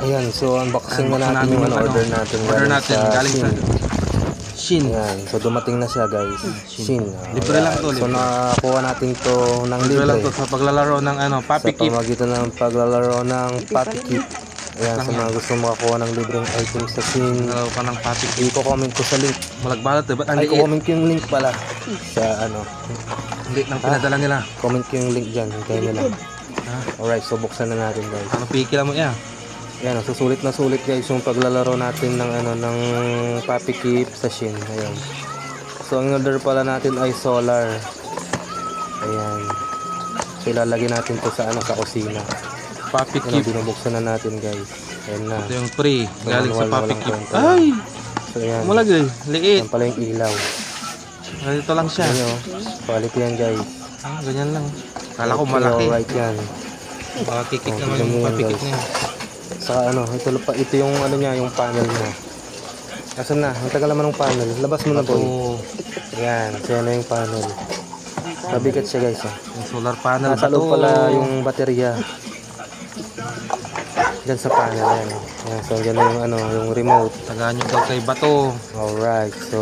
Ayan, so unboxing Unboxing na natin yung ano, order natin. order natin, galing sa Shin. Shin. Ayan, so dumating na siya guys. Shin. Libre lang to, So libre. nakakuha natin to ng Libre lang to libre. sa paglalaro ng ano, Sa Papi Keep. pamagitan ng paglalaro ng Papi Keep. Ayan, sa mga gusto makakuha ng libreng items sa Shin. Nalaro ka ng Papi Keep. I-comment ko sa link. Malagbalat eh. Ba't ang Ay, liit? comment ko yung link pala. Sa ano, Hindi nang pinadala nila. comment ko yung link dyan. Hintayin. Ha? Alright, so buksan na natin guys. Ano piki lang mo yan? Ayan, so sulit na sulit guys yung paglalaro natin ng ano ng Papi Keep sa Shin. Ayan. So ang order pala natin ay solar. Ayan. So ilalagay natin to sa ano sa kusina. Papi Ayan, Keep. binubuksan na natin guys. Ayan na. Ito yung free. Galing sa Papi Keep. Ay! So ayan. Malagay. Liit. Ayan pala yung ilaw. Ganito lang siya. Ayan o. Quality yan guys. Ah, ganyan lang. Kala ko malaki. Alright yan. Baka kikik Oh, naman yung yan, Papi Keep guys. niya. Saka ano, ito, pa, ito yung ano niya, yung panel niya. Asan na? Ang tagal naman ng panel. Labas mo na boy. Ayan, so yan na yung panel. Mabigat siya guys. Oh. Yung solar panel Nasa loob pala yung baterya. Diyan sa panel. Ayan. Ayan, so dyan na yung, ano, yung remote. Tagaan nyo daw kay Bato. Alright, so...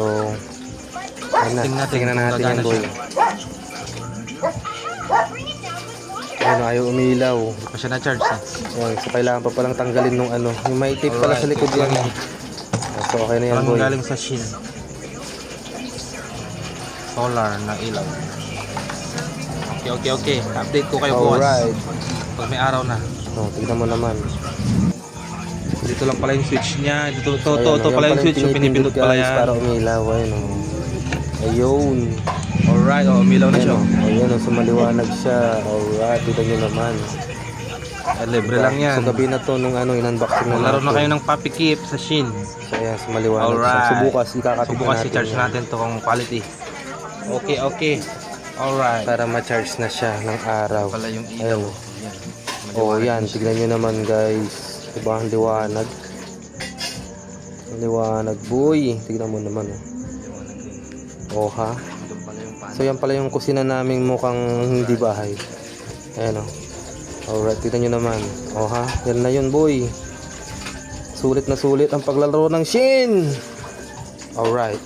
Ayan na. Tingnan natin Tingnan natin yan boy. siya. Ayan, ayaw umilaw. Hindi pa siya na-charge eh. Ayan, so kailangan pa palang tanggalin nung ano. Yung may tape pala sa likod tape yan. lang So okay na yan Parang boy. galing sa Shin. Solar na ilaw. Okay, okay, okay. Update ko kayo bukas. Alright. Pag may araw na. Oh, tignan mo naman. Dito lang pala yung switch niya. Dito, to, to, Ayan, to yan pala yung switch yung pinipindot, pinipindot pala guys, yan. Para umilaw. Ayun, oh. Ayun. Alright, oh, umilaw na siya. oh. Ayun, oh, sumaliwanag siya. Alright, tignan nyo naman. Eh, libre lang yan. So gabi na to nung ano, in-unboxing na Laro na natin. kayo ng Papi Keep sa Shin. So ayan, sumaliwanag Alright. siya. Subukas, ikakapit Subukan na si charge yan. natin to kung quality. Okay, okay. Alright. Para ma-charge na siya ng araw. Pala yung ilaw. oh. Yan. Oh. Tignan nyo naman, guys. Diba ang liwanag? Ang liwanag, boy. Tignan mo naman, oh. Oh, ha? So yan pala yung kusina naming mukhang hindi bahay. Ayan o. Alright, tignan nyo naman. O ha, yan na yun boy. Sulit na sulit ang paglalaro ng Shin. Alright.